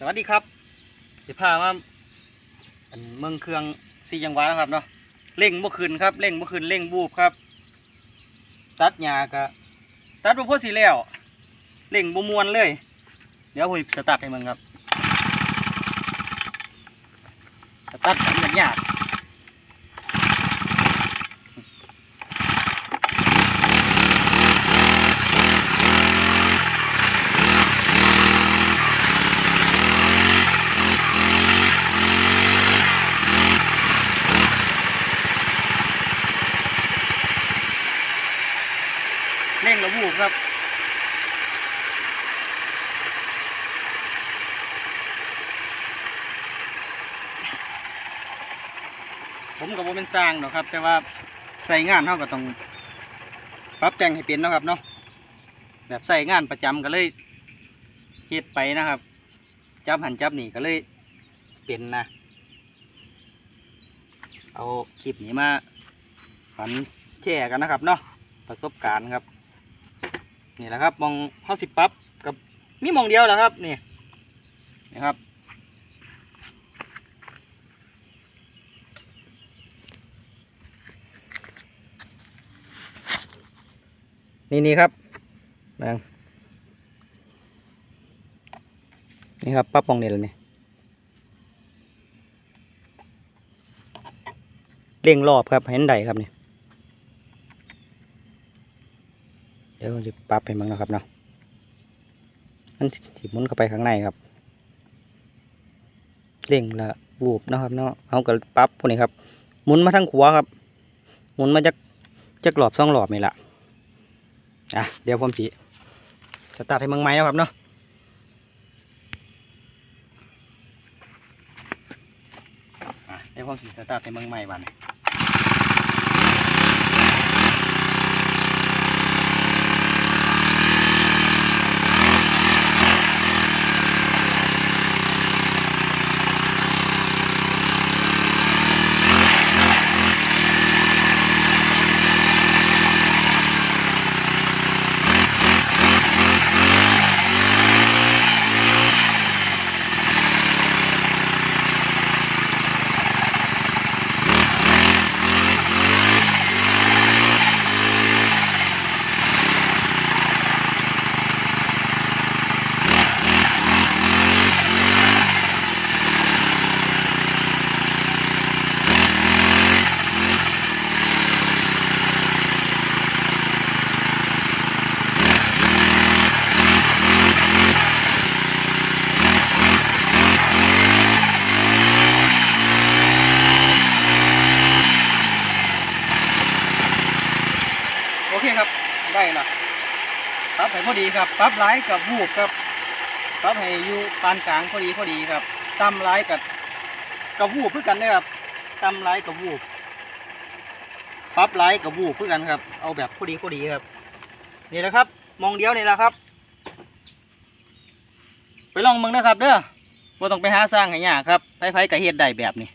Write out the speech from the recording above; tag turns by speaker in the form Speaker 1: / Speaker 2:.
Speaker 1: สวัสดีครับ สิพามาเมืองเครื่องซีจังหวะนะครับเนาะเร่งเมื่อคืนครับเร่งเมื่อคืนเร่งบูบครับ ตัดหญ้ากะตัดบ่พอสีแล้วเร่งบูมวนเลย เดี๋ยวผมสตาร์ทให้มึงครับสตาร์ทมันยาก เร่งแล้วบูบครับผมกับผมเป็นสร้างเนาะครับ แต่ว่าใส่งานเท่าก็ต้องปรับแต่งให้เป็นเนาะครับเนาะแบบใส่งานประจำก็เลยเฮ็ดไปนะครับ จับหันจับนี่ก็เลยเป็นนะ เอาคลิปนี้มาฝันแชร์กันนะครับเนาะประสบการณ์ครับ นี่แหละครับมองเฮาสิบปรับกับมีมองเดียวแหละครับนี่นี่ครับนี่นี่ครับแบงนี่ครับปั๊บมองนี่แล้วนี่เร่งรอบครับเห็นใดครับนี่ ดี๋ยวจะปรับให้มันนะครับเนาะมันสิหมุนเข้าไปข้างในครับเร่งละบูบนะครับเนาะเอากับปรับพวกนี้ครับหมุนมาทางขวาครับหมุนมาจากจากหลอบสองหลอบนี่แหละอะเดี๋ยวผมสิสตาร์ทให้มืองไม้นะครับเนาะเดี๋ยวผมสิสตาร์ทให้มืองไม้บ้าน ได้ล่ะปรับให้พอดีครับปรับร้ายกับวูบครับปรับให้อยู่ปานกลางพอดีพอดีครับต่ำร้ายกับกับวูบเพื่อกันเด้อครับต่ำร้ายกับวูบปรับร้ายกับวูบเพื่อกันครับ เอาแบบพอดีพอดีครับ นี่แหละครับ มองเดียวนี่แหละครับ ไปลองมึงนะครับ เด้อว่าต้องไปหาสร้างให้ยากครับไผๆกับเฮ็ดได้แบบนี้